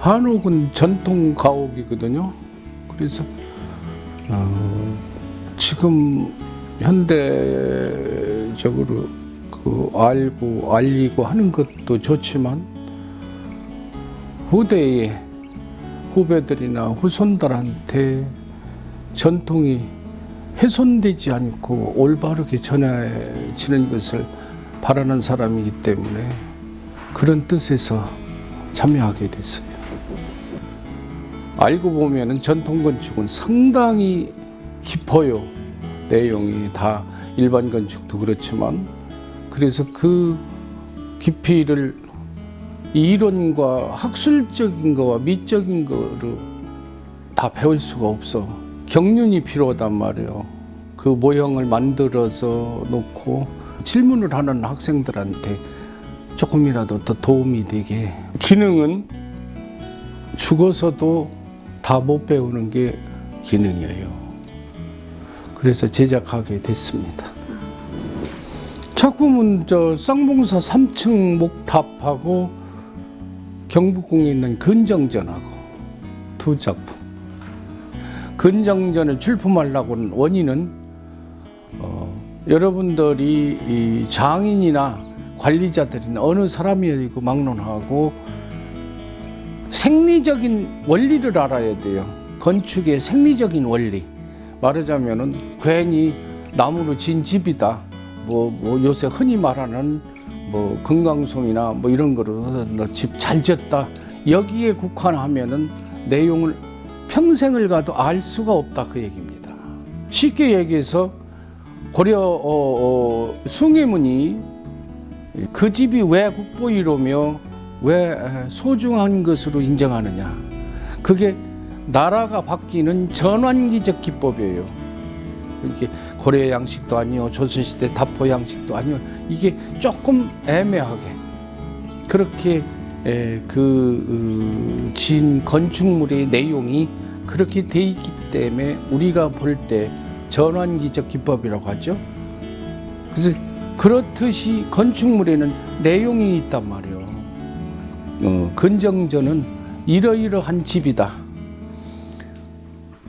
한옥은 전통 가옥이거든요. 그래서 어, 지금 현대적으로 그 알고 알리고 하는 것도 좋지만 후대의 후배들이나 후손들한테 전통이 훼손되지 않고 올바르게 전해지는 것을 바라는 사람이기 때문에 그런 뜻에서 참여하게 됐어요. 알고 보면은 전통 건축은 상당히 깊어요. 내용이 다 일반 건축도 그렇지만 그래서 그 깊이를 이론과 학술적인 거와 미적인 거로 다 배울 수가 없어. 경륜이 필요하단 말이에요. 그 모형을 만들어서 놓고 질문을 하는 학생들한테 조금이라도 더 도움이 되게. 기능은 죽어서도 다 못 배우는 게 기능이에요. 그래서 제작하게 됐습니다. 작품은 저 쌍봉사 3층 목탑하고 경북궁에 있는 근정전하고 두 작품. 근정전을 출품하려고 는 원인은 어, 여러분들이 이 장인이나 관리자들이나 어느 사람이고 막론하고 생리적인 원리를 알아야 돼요. 건축의 생리적인 원리. 말하자면은 괜히 나무로 진 집이다. 뭐, 뭐 요새 흔히 말하는 뭐 금강송이나 뭐 이런 거로 집 잘 지었다. 여기에 국한하면은 내용을 평생을 가도 알 수가 없다 그 얘기입니다. 쉽게 얘기해서 고려 어, 어, 숭례문이 그 집이 왜 국보이로며 왜 소중한 것으로 인정하느냐? 그게 나라가 바뀌는 전환기적 기법이에요. 이렇게 고려 양식도 아니요, 조선시대 다포 양식도 아니요. 이게 조금 애매하게 그렇게 에, 그 어, 지은 건축물의 내용이 그렇게 돼 있기 때문에 우리가 볼 때 전환기적 기법이라고 하죠. 그래서 그렇듯이 건축물에는 내용이 있단 말이에요. 어, 근정전은 이러이러한 집이다.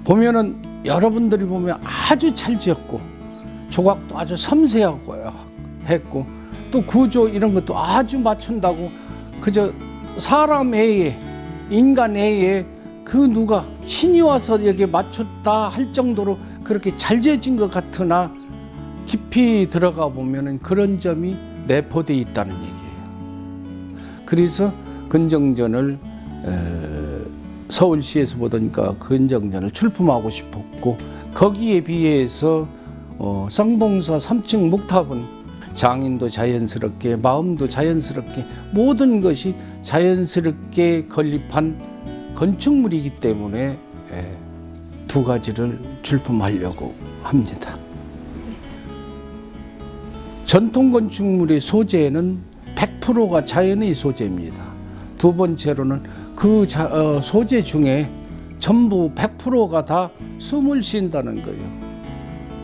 보면은 여러분들이 보면 아주 잘 지었고 조각도 아주 섬세하고 했고 또 구조 이런 것도 아주 맞춘다고 그저 사람 애에 인간 애에 그 누가 신이 와서 여기 맞췄다 할 정도로 그렇게 잘 지어진 것 같으나 깊이 들어가 보면은 그런 점이 내포돼 있다는 얘기예요. 그래서 근정전을 에, 서울시에서 보니까 근정전을 출품하고 싶었고 거기에 비해서 어, 쌍봉사 3층 목탑은 장인도 자연스럽게 마음도 자연스럽게 모든 것이 자연스럽게 건립한 건축물이기 때문에 에, 두 가지를 출품하려고 합니다. 전통 건축물의 소재는 100%가 자연의 소재입니다. 두 번째로는 그 자, 어, 소재 중에 전부 100%가 다 숨을 쉰다는 거예요.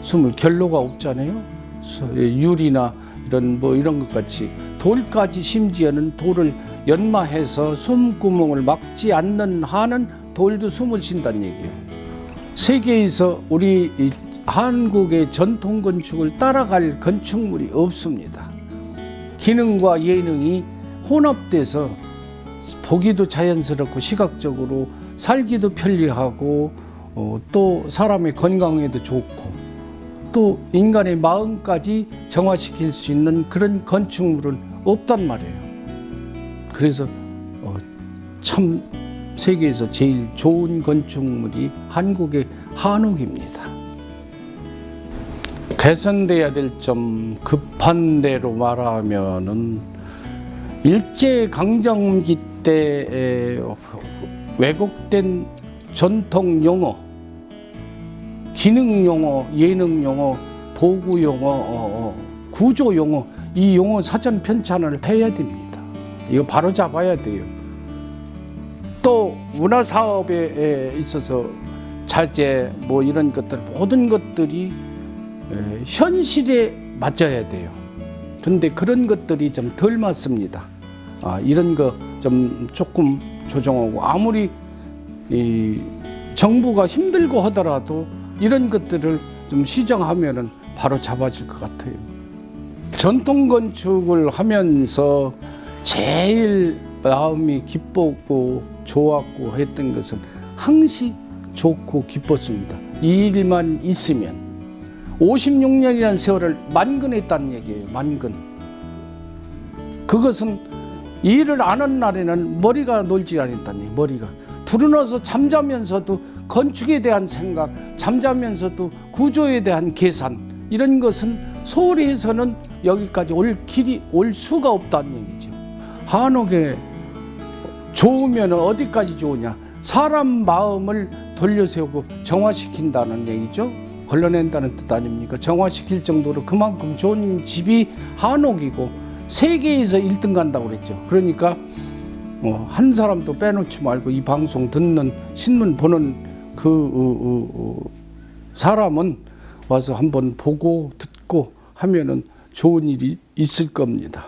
숨을 결로가 없잖아요. 서- 예, 유리나 이런 뭐 이런 것 같이 돌까지 심지어는 돌을 연마해서 숨구멍을 막지 않는 한은 돌도 숨을 쉰다는 얘기예요. 세계에서 우리 이 한국의 전통 건축을 따라갈 건축물이 없습니다. 기능과 예능이 혼합돼서 보기도 자연스럽고 시각적으로 살기도 편리하고 어, 또 사람의 건강에도 좋고 또 인간의 마음까지 정화시킬 수 있는 그런 건축물은 없단 말이에요. 그래서 어, 참 세계에서 제일 좋은 건축물이 한국의 한옥입니다. 개선돼야 될 점 급한 대로 말하면은 일제 강점기 때 에, 왜곡된 전통 용어, 기능 용어, 예능 용어, 도구 용어, 어, 어, 구조 용어 이 용어 사전 편찬을 해야 됩니다. 이거 바로 잡아야 돼요. 또 문화 사업에 있어서 자재 뭐 이런 것들 모든 것들이 에, 현실에 맞춰야 돼요. 근데 그런 것들이 좀 덜 맞습니다. 아, 이런 거 좀 조금 조정하고 아무리 이 정부가 힘들고 하더라도 이런 것들을 좀 시정하면은 바로 잡아질 것 같아요. 전통 건축을 하면서 제일 마음이 기뻤고 좋았고 했던 것은 항시 좋고 기뻤습니다. 이 일만 있으면 56년이라는 세월을 만근했다는 얘기예요. 만근. 그것은 일을 안한 날에는 머리가 놀지 않았다는 얘기 머리가. 두루너서 잠자면서도 건축에 대한 생각, 잠자면서도 구조에 대한 계산 이런 것은 소홀히 해서는 여기까지 올 길이 올 수가 없다는 얘기죠. 한옥에 좋으면 어디까지 좋으냐? 사람 마음을 돌려세우고 정화시킨다는 얘기죠. 걸러낸다는 뜻 아닙니까? 정화시킬 정도로 그만큼 좋은 집이 한옥이고 세계에서 1등 간다고 그랬죠. 그러니까 어, 한 사람도 빼놓지 말고 이 방송 듣는 신문 보는 그 어, 어, 어, 사람은 와서 한번 보고 듣고 하면은 좋은 일이 있을 겁니다.